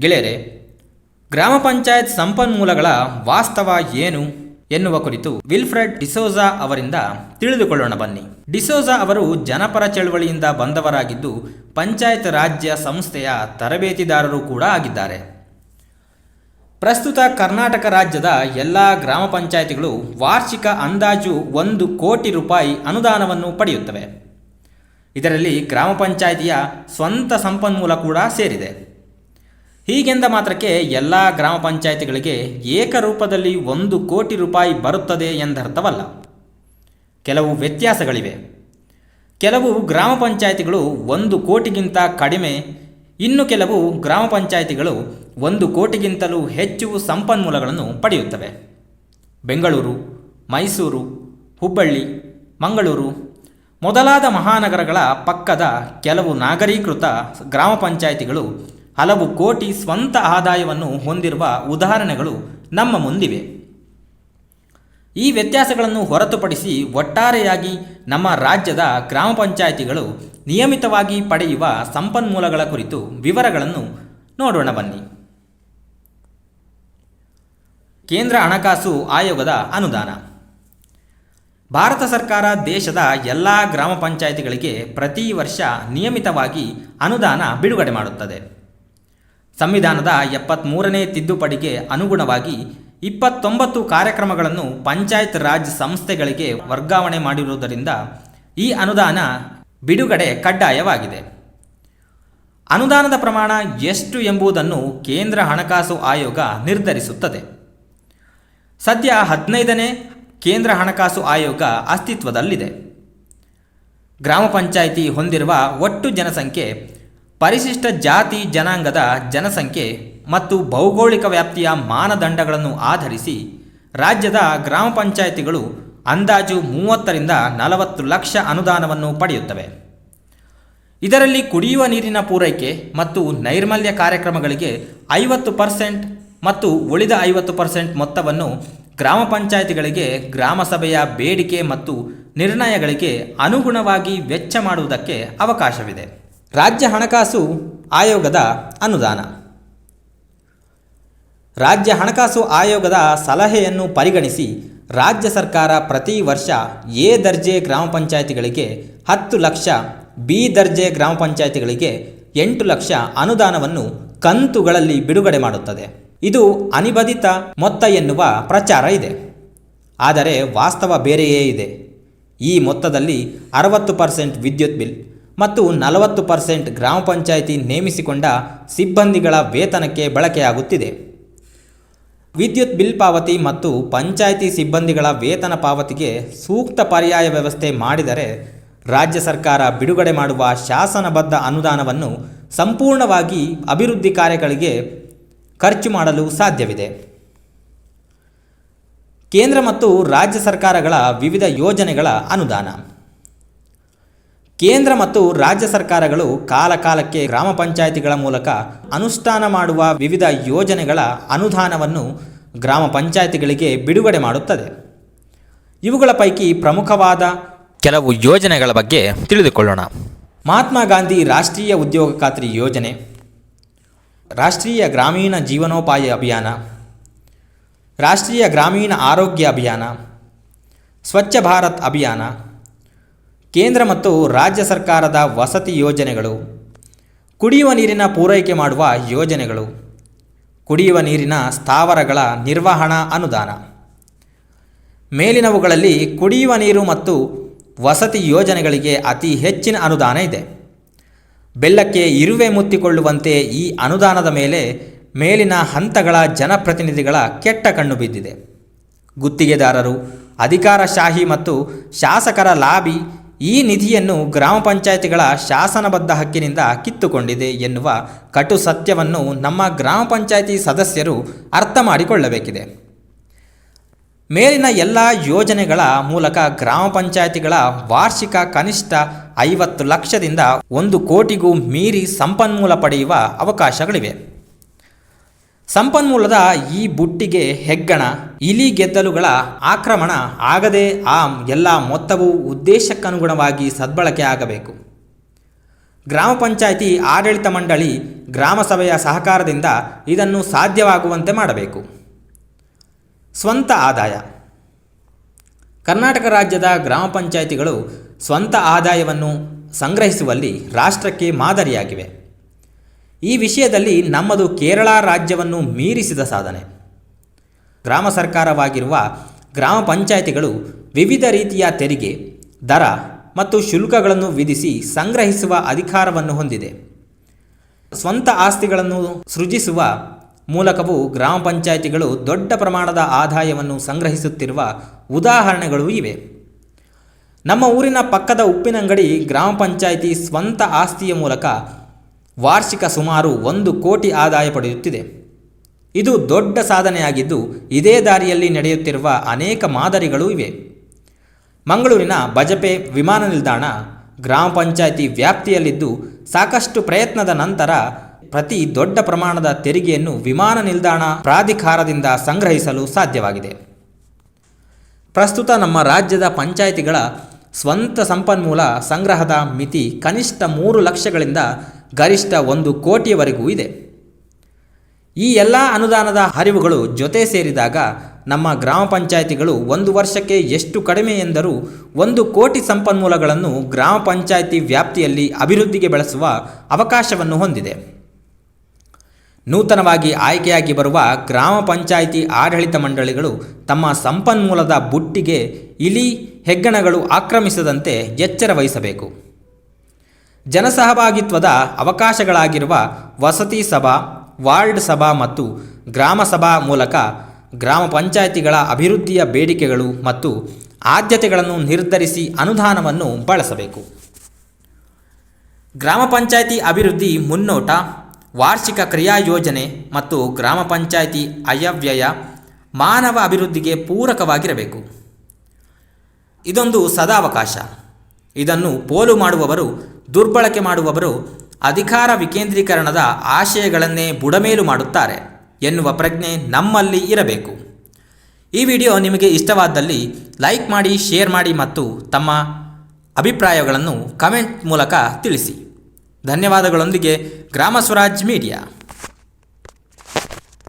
ಗೆಳೆಯರೆ, ಗ್ರಾಮ ಪಂಚಾಯತ್ ಸಂಪನ್ಮೂಲಗಳ ವಾಸ್ತವ ಏನು ಎನ್ನುವ ಕುರಿತು ವಿಲ್ಫ್ರೆಡ್ ಡಿಸೋಜಾ ಅವರಿಂದ ತಿಳಿದುಕೊಳ್ಳೋಣ ಬನ್ನಿ. ಡಿಸೋಜಾ ಅವರು ಜನಪರ ಚಳವಳಿಯಿಂದ ಬಂದವರಾಗಿದ್ದು ಪಂಚಾಯತ್ ರಾಜ್ಯ ಸಂಸ್ಥೆಯ ತರಬೇತಿದಾರರು ಕೂಡ ಆಗಿದ್ದಾರೆ. ಪ್ರಸ್ತುತ ಕರ್ನಾಟಕ ರಾಜ್ಯದ ಎಲ್ಲ ಗ್ರಾಮ ಪಂಚಾಯತಿಗಳು ವಾರ್ಷಿಕ ಅಂದಾಜು ಒಂದು ಕೋಟಿ ರೂಪಾಯಿ ಅನುದಾನವನ್ನು ಪಡೆಯುತ್ತವೆ. ಇದರಲ್ಲಿ ಗ್ರಾಮ ಪಂಚಾಯಿತಿಯ ಸ್ವಂತ ಸಂಪನ್ಮೂಲ ಕೂಡ ಸೇರಿದೆ. ಹೀಗೆಂದ ಮಾತ್ರಕ್ಕೆ ಎಲ್ಲ ಗ್ರಾಮ ಪಂಚಾಯಿತಿಗಳಿಗೆ ಏಕರೂಪದಲ್ಲಿ ಒಂದು ಕೋಟಿ ರೂಪಾಯಿ ಬರುತ್ತದೆ ಎಂದರ್ಥವಲ್ಲ. ಕೆಲವು ವ್ಯತ್ಯಾಸಗಳಿವೆ. ಕೆಲವು ಗ್ರಾಮ ಪಂಚಾಯಿತಿಗಳು ಒಂದು ಕೋಟಿಗಿಂತ ಕಡಿಮೆ, ಇನ್ನು ಕೆಲವು ಗ್ರಾಮ ಪಂಚಾಯಿತಿಗಳು ಒಂದು ಕೋಟಿಗಿಂತಲೂ ಹೆಚ್ಚು ಸಂಪನ್ಮೂಲಗಳನ್ನು ಪಡೆಯುತ್ತವೆ. ಬೆಂಗಳೂರು, ಮೈಸೂರು, ಹುಬ್ಬಳ್ಳಿ, ಮಂಗಳೂರು ಮೊದಲಾದ ಮಹಾನಗರಗಳ ಪಕ್ಕದ ಕೆಲವು ನಾಗರೀಕೃತ ಗ್ರಾಮ ಪಂಚಾಯಿತಿಗಳು ಹಲವು ಕೋಟಿ ಸ್ವಂತ ಆದಾಯವನ್ನು ಹೊಂದಿರುವ ಉದಾಹರಣೆಗಳು ನಮ್ಮ ಮುಂದಿವೆ. ಈ ವ್ಯತ್ಯಾಸಗಳನ್ನು ಹೊರತುಪಡಿಸಿ ಒಟ್ಟಾರೆಯಾಗಿ ನಮ್ಮ ರಾಜ್ಯದ ಗ್ರಾಮ ಪಂಚಾಯಿತಿಗಳು ನಿಯಮಿತವಾಗಿ ಪಡೆಯುವ ಸಂಪನ್ಮೂಲಗಳ ಕುರಿತು ವಿವರಗಳನ್ನು ನೋಡೋಣ ಬನ್ನಿ. ಕೇಂದ್ರ ಹಣಕಾಸು ಆಯೋಗದ ಅನುದಾನ. ಭಾರತ ಸರ್ಕಾರ ದೇಶದ ಎಲ್ಲ ಗ್ರಾಮ ಪಂಚಾಯಿತಿಗಳಿಗೆ ಪ್ರತಿ ವರ್ಷ ನಿಯಮಿತವಾಗಿ ಅನುದಾನ ಬಿಡುಗಡೆ ಮಾಡುತ್ತದೆ. ಸಂವಿಧಾನದ ಎಪ್ಪತ್ತ್ಮೂರನೇ ತಿದ್ದುಪಡಿಗೆ ಅನುಗುಣವಾಗಿ ಇಪ್ಪತ್ತೊಂಬತ್ತು ಕಾರ್ಯಕ್ರಮಗಳನ್ನು ಪಂಚಾಯತ್ ರಾಜ್ ಸಂಸ್ಥೆಗಳಿಗೆ ವರ್ಗಾವಣೆ ಮಾಡಿರುವುದರಿಂದ ಈ ಅನುದಾನ ಬಿಡುಗಡೆ ಕಡ್ಡಾಯವಾಗಿದೆ. ಅನುದಾನದ ಪ್ರಮಾಣ ಎಷ್ಟು ಎಂಬುದನ್ನು ಕೇಂದ್ರ ಹಣಕಾಸು ಆಯೋಗ ನಿರ್ಧರಿಸುತ್ತದೆ. ಸದ್ಯ ಹದಿನೈದನೇ ಕೇಂದ್ರ ಹಣಕಾಸು ಆಯೋಗ ಅಸ್ತಿತ್ವದಲ್ಲಿದೆ. ಗ್ರಾಮ ಪಂಚಾಯಿತಿ ಹೊಂದಿರುವ ಒಟ್ಟು ಜನಸಂಖ್ಯೆ ಪರಿಶಿಷ್ಟ ಜಾತಿ ಜನಾಂಗದ ಜನಸಂಖ್ಯೆ ಮತ್ತು ಭೌಗೋಳಿಕ ವ್ಯಾಪ್ತಿಯ ಮಾನದಂಡಗಳನ್ನು ಆಧರಿಸಿ ರಾಜ್ಯದ ಗ್ರಾಮ ಪಂಚಾಯಿತಿಗಳು ಅಂದಾಜು ಮೂವತ್ತರಿಂದ ನಲವತ್ತು ಲಕ್ಷ ಅನುದಾನವನ್ನು ಪಡೆಯುತ್ತವೆ. ಇದರಲ್ಲಿ ಕುಡಿಯುವ ನೀರಿನ ಪೂರೈಕೆ ಮತ್ತು ನೈರ್ಮಲ್ಯ ಕಾರ್ಯಕ್ರಮಗಳಿಗೆ ಐವತ್ತು ಪರ್ಸೆಂಟ್ ಮತ್ತು ಉಳಿದ ಐವತ್ತು ಪರ್ಸೆಂಟ್ ಮೊತ್ತವನ್ನು ಗ್ರಾಮ ಪಂಚಾಯಿತಿಗಳಿಗೆ ಗ್ರಾಮಸಭೆಯ ಬೇಡಿಕೆ ಮತ್ತು ನಿರ್ಣಯಗಳಿಗೆ ಅನುಗುಣವಾಗಿ ವೆಚ್ಚ ಮಾಡುವುದಕ್ಕೆ ಅವಕಾಶವಿದೆ. ರಾಜ್ಯ ಹಣಕಾಸು ಆಯೋಗದ ಅನುದಾನ. ರಾಜ್ಯ ಹಣಕಾಸು ಆಯೋಗದ ಸಲಹೆಯನ್ನು ಪರಿಗಣಿಸಿ ರಾಜ್ಯ ಸರ್ಕಾರ ಪ್ರತಿ ವರ್ಷ ಎ ದರ್ಜೆ ಗ್ರಾಮ ಪಂಚಾಯಿತಿಗಳಿಗೆ ಹತ್ತು ಲಕ್ಷ, ಬಿ ದರ್ಜೆ ಗ್ರಾಮ ಪಂಚಾಯಿತಿಗಳಿಗೆ ಎಂಟು ಲಕ್ಷ ಅನುದಾನವನ್ನು ಕಂತುಗಳಲ್ಲಿ ಬಿಡುಗಡೆ ಮಾಡುತ್ತದೆ. ಇದು ಅನಿಬದಿತ ಮೊತ್ತ ಎನ್ನುವ ಪ್ರಚಾರ ಇದೆ. ಆದರೆ ವಾಸ್ತವ ಬೇರೆಯೇ ಇದೆ. ಈ ಮೊತ್ತದಲ್ಲಿ ಅರವತ್ತು ಪರ್ಸೆಂಟ್ ವಿದ್ಯುತ್ ಬಿಲ್ ಮತ್ತು ನಲವತ್ತು ಪರ್ಸೆಂಟ್ ಗ್ರಾಮ ಪಂಚಾಯಿತಿ ನೇಮಿಸಿಕೊಂಡ ಸಿಬ್ಬಂದಿಗಳ ವೇತನಕ್ಕೆ ಬಳಕೆಯಾಗುತ್ತಿದೆ. ವಿದ್ಯುತ್ ಬಿಲ್ ಪಾವತಿ ಮತ್ತು ಪಂಚಾಯಿತಿ ಸಿಬ್ಬಂದಿಗಳ ವೇತನ ಪಾವತಿಗೆ ಸೂಕ್ತ ಪರ್ಯಾಯ ವ್ಯವಸ್ಥೆ ಮಾಡಿದರೆ ರಾಜ್ಯ ಸರ್ಕಾರ ಬಿಡುಗಡೆ ಮಾಡುವ ಶಾಸನಬದ್ಧ ಅನುದಾನವನ್ನು ಸಂಪೂರ್ಣವಾಗಿ ಅಭಿವೃದ್ಧಿ ಕಾರ್ಯಗಳಿಗೆ ಖರ್ಚು ಮಾಡಲು ಸಾಧ್ಯವಿದೆ. ಕೇಂದ್ರ ಮತ್ತು ರಾಜ್ಯ ಸರ್ಕಾರಗಳ ವಿವಿಧ ಯೋಜನೆಗಳ ಅನುದಾನ. ಕೇಂದ್ರ ಮತ್ತು ರಾಜ್ಯ ಸರ್ಕಾರಗಳು ಕಾಲಕಾಲಕ್ಕೆ ಗ್ರಾಮ ಪಂಚಾಯಿತಿಗಳ ಮೂಲಕ ಅನುಷ್ಠಾನ ಮಾಡುವ ವಿವಿಧ ಯೋಜನೆಗಳ ಅನುದಾನವನ್ನು ಗ್ರಾಮ ಪಂಚಾಯಿತಿಗಳಿಗೆ ಬಿಡುಗಡೆ ಮಾಡುತ್ತದೆ. ಇವುಗಳ ಪೈಕಿ ಪ್ರಮುಖವಾದ ಕೆಲವು ಯೋಜನೆಗಳ ಬಗ್ಗೆ ತಿಳಿದುಕೊಳ್ಳೋಣ. ಮಹಾತ್ಮ ಗಾಂಧಿ ರಾಷ್ಟ್ರೀಯ ಉದ್ಯೋಗ ಖಾತ್ರಿ ಯೋಜನೆ, ರಾಷ್ಟ್ರೀಯ ಗ್ರಾಮೀಣ ಜೀವನೋಪಾಯ ಅಭಿಯಾನ, ರಾಷ್ಟ್ರೀಯ ಗ್ರಾಮೀಣ ಆರೋಗ್ಯ ಅಭಿಯಾನ, ಸ್ವಚ್ಛ ಭಾರತ್ ಅಭಿಯಾನ ಕೇಂದ್ರ ಮತ್ತು ರಾಜ್ಯ ಸರ್ಕಾರದ ವಸತಿ ಯೋಜನೆಗಳು. ಕುಡಿಯುವ ನೀರಿನ ಪೂರೈಕೆ ಮಾಡುವ ಯೋಜನೆಗಳು. ಕುಡಿಯುವ ನೀರಿನ ಸ್ಥಾವರಗಳ ನಿರ್ವಹಣಾ ಅನುದಾನ. ಮೇಲಿನವುಗಳಲ್ಲಿ ಕುಡಿಯುವ ನೀರು ಮತ್ತು ವಸತಿ ಯೋಜನೆಗಳಿಗೆ ಅತಿ ಹೆಚ್ಚಿನ ಅನುದಾನ ಇದೆ. ಬೆಲ್ಲಕ್ಕೆ ಇರುವೆ ಮುತ್ತಿಕೊಳ್ಳುವಂತೆ ಈ ಅನುದಾನದ ಮೇಲೆ ಮೇಲಿನ ಹಂತಗಳ ಜನಪ್ರತಿನಿಧಿಗಳ ಕೆಟ್ಟ ಕಣ್ಣು ಬಿದ್ದಿದೆ. ಗುತ್ತಿಗೆದಾರರು, ಅಧಿಕಾರಶಾಹಿ ಮತ್ತು ಶಾಸಕರ ಲಾಬಿ ಈ ನಿಧಿಯನ್ನು ಗ್ರಾಮ ಪಂಚಾಯಿತಿಗಳ ಶಾಸನಬದ್ಧ ಹಕ್ಕಿನಿಂದ ಕಿತ್ತುಕೊಂಡಿದೆ ಎನ್ನುವ ಕಟು ಸತ್ಯವನ್ನು ನಮ್ಮ ಗ್ರಾಮ ಪಂಚಾಯಿತಿ ಸದಸ್ಯರು ಅರ್ಥ ಮಾಡಿಕೊಳ್ಳಬೇಕಿದೆ. ಮೇಲಿನ ಎಲ್ಲ ಯೋಜನೆಗಳ ಮೂಲಕ ಗ್ರಾಮ ಪಂಚಾಯಿತಿಗಳ ವಾರ್ಷಿಕ ಕನಿಷ್ಠ ಐವತ್ತು ಲಕ್ಷದಿಂದ ಒಂದು ಕೋಟಿಗೂ ಮೀರಿ ಸಂಪನ್ಮೂಲ ಪಡೆಯುವ ಅವಕಾಶಗಳಿವೆ. ಸಂಪನ್ಮೂಲದ ಈ ಬುಟ್ಟಿಗೆ ಹೆಗ್ಗಣ ಇಲಿ ಗೆದ್ದಲುಗಳ ಆಕ್ರಮಣ ಆಗದೆ ಆ ಎಲ್ಲ ಮೊತ್ತವು ಉದ್ದೇಶಕ್ಕನುಗುಣವಾಗಿ ಸದ್ಬಳಕೆ ಆಗಬೇಕು. ಗ್ರಾಮ ಪಂಚಾಯಿತಿ ಆಡಳಿತ ಮಂಡಳಿ, ಗ್ರಾಮ ಸಭೆಯ ಸಹಕಾರದಿಂದ ಇದನ್ನು ಸಾಧ್ಯವಾಗುವಂತೆ ಮಾಡಬೇಕು. ಸ್ವಂತ ಆದಾಯ. ಕರ್ನಾಟಕ ರಾಜ್ಯದ ಗ್ರಾಮ ಪಂಚಾಯಿತಿಗಳು ಸ್ವಂತ ಆದಾಯವನ್ನು ಸಂಗ್ರಹಿಸುವಲ್ಲಿ ರಾಷ್ಟ್ರಕ್ಕೆ ಮಾದರಿಯಾಗಿವೆ. ಈ ವಿಷಯದಲ್ಲಿ ನಮ್ಮದು ಕೇರಳ ರಾಜ್ಯವನ್ನು ಮೀರಿಸಿದ ಸಾಧನೆ. ಗ್ರಾಮ ಸರ್ಕಾರವಾಗಿರುವ ಗ್ರಾಮ ಪಂಚಾಯಿತಿಗಳು ವಿವಿಧ ರೀತಿಯ ತೆರಿಗೆ, ದರ ಮತ್ತು ಶುಲ್ಕಗಳನ್ನು ವಿಧಿಸಿ ಸಂಗ್ರಹಿಸುವ ಅಧಿಕಾರವನ್ನು ಹೊಂದಿದೆ. ಸ್ವಂತ ಆಸ್ತಿಗಳನ್ನು ಸೃಜಿಸುವ ಮೂಲಕವೂ ಗ್ರಾಮ ಪಂಚಾಯಿತಿಗಳು ದೊಡ್ಡ ಪ್ರಮಾಣದ ಆದಾಯವನ್ನು ಸಂಗ್ರಹಿಸುತ್ತಿರುವ ಉದಾಹರಣೆಗಳು ಇವೆ. ನಮ್ಮ ಊರಿನ ಪಕ್ಕದ ಉಪ್ಪಿನಂಗಡಿ ಗ್ರಾಮ ಪಂಚಾಯಿತಿ ಸ್ವಂತ ಆಸ್ತಿಯ ಮೂಲಕ ವಾರ್ಷಿಕ ಸುಮಾರು ಒಂದು ಕೋಟಿ ಆದಾಯ ಪಡೆಯುತ್ತಿದೆ. ಇದು ದೊಡ್ಡ ಸಾಧನೆಯಾಗಿದ್ದು, ಇದೇ ದಾರಿಯಲ್ಲಿ ನಡೆಯುತ್ತಿರುವ ಅನೇಕ ಮಾದರಿಗಳು ಇವೆ. ಮಂಗಳೂರಿನ ಬಜಪೆ ವಿಮಾನ ನಿಲ್ದಾಣ ಗ್ರಾಮ ಪಂಚಾಯಿತಿ ವ್ಯಾಪ್ತಿಯಲ್ಲಿದ್ದು, ಸಾಕಷ್ಟು ಪ್ರಯತ್ನದ ನಂತರ ಪ್ರತಿ ದೊಡ್ಡ ಪ್ರಮಾಣದ ತೆರಿಗೆಯನ್ನು ವಿಮಾನ ನಿಲ್ದಾಣ ಪ್ರಾಧಿಕಾರದಿಂದ ಸಂಗ್ರಹಿಸಲು ಸಾಧ್ಯವಾಗಿದೆ. ಪ್ರಸ್ತುತ ನಮ್ಮ ರಾಜ್ಯದ ಪಂಚಾಯಿತಿಗಳ ಸ್ವಂತ ಸಂಪನ್ಮೂಲ ಸಂಗ್ರಹದ ಮಿತಿ ಕನಿಷ್ಠ ಮೂರು ಲಕ್ಷಗಳಿಂದ ಗರಿಷ್ಠ ಒಂದು ಕೋಟಿಯವರೆಗೂ ಇದೆ. ಈ ಎಲ್ಲ ಅನುದಾನದ ಹರಿವುಗಳು ಜೊತೆ ಸೇರಿದಾಗ ನಮ್ಮ ಗ್ರಾಮ ಪಂಚಾಯಿತಿಗಳು ಒಂದು ವರ್ಷಕ್ಕೆ ಎಷ್ಟು ಕಡಿಮೆ ಎಂದರೂ ಒಂದು ಕೋಟಿ ಸಂಪನ್ಮೂಲಗಳನ್ನು ಗ್ರಾಮ ಪಂಚಾಯಿತಿ ವ್ಯಾಪ್ತಿಯಲ್ಲಿ ಅಭಿವೃದ್ಧಿಗೆ ಬಳಸುವ ಅವಕಾಶವನ್ನು ಹೊಂದಿದೆ. ನೂತನವಾಗಿ ಆಯ್ಕೆಯಾಗಿ ಬರುವ ಗ್ರಾಮ ಪಂಚಾಯಿತಿ ಆಡಳಿತ ಮಂಡಳಿಗಳು ತಮ್ಮ ಸಂಪನ್ಮೂಲದ ಬುಟ್ಟಿಗೆ ಇಲಿ ಹೆಗ್ಗಣಗಳು ಆಕ್ರಮಿಸದಂತೆ ಎಚ್ಚರ ವಹಿಸಬೇಕು. ಜನಸಹಭಾಗಿತ್ವದ ಅವಕಾಶಗಳಾಗಿರುವ ವಸತಿ ಸಭಾ, ವಾರ್ಡ್ ಸಭಾ ಮತ್ತು ಗ್ರಾಮ ಸಭಾ ಮೂಲಕ ಗ್ರಾಮ ಪಂಚಾಯಿತಿಗಳ ಅಭಿವೃದ್ಧಿಯ ಬೇಡಿಕೆಗಳು ಮತ್ತು ಆದ್ಯತೆಗಳನ್ನು ನಿರ್ಧರಿಸಿ ಅನುದಾನವನ್ನು ಬಳಸಬೇಕು. ಗ್ರಾಮ ಪಂಚಾಯಿತಿ ಅಭಿವೃದ್ಧಿ ಮುನ್ನೋಟ, ವಾರ್ಷಿಕ ಕ್ರಿಯಾ ಯೋಜನೆ ಮತ್ತು ಗ್ರಾಮ ಪಂಚಾಯಿತಿ ಅಯವ್ಯಯ ಮಾನವ ಅಭಿವೃದ್ಧಿಗೆ ಪೂರಕವಾಗಿರಬೇಕು. ಇದೊಂದು ಸದಾವಕಾಶ. ಇದನ್ನು ಪೋಲು ಮಾಡುವವರು, ದುರ್ಬಳಕೆ ಮಾಡುವವರು, ಅಧಿಕಾರ ವಿಕೇಂದ್ರೀಕರಣದ ಆಶಯಗಳನ್ನೇ ಬುಡಮೇಲು ಮಾಡುತ್ತಾರೆ ಎನ್ನುವ ಪ್ರಜ್ಞೆ ನಮ್ಮಲ್ಲಿ ಇರಬೇಕು. ಈ ವಿಡಿಯೋ ನಿಮಗೆ ಇಷ್ಟವಾದಲ್ಲಿ ಲೈಕ್ ಮಾಡಿ, ಶೇರ್ ಮಾಡಿ ಮತ್ತು ತಮ್ಮ ಅಭಿಪ್ರಾಯಗಳನ್ನು ಕಮೆಂಟ್ ಮೂಲಕ ತಿಳಿಸಿ. ಧನ್ಯವಾದಗಳೊಂದಿಗೆ ಗ್ರಾಮ ಸ್ವರಾಜ್ ಮೀಡಿಯಾ.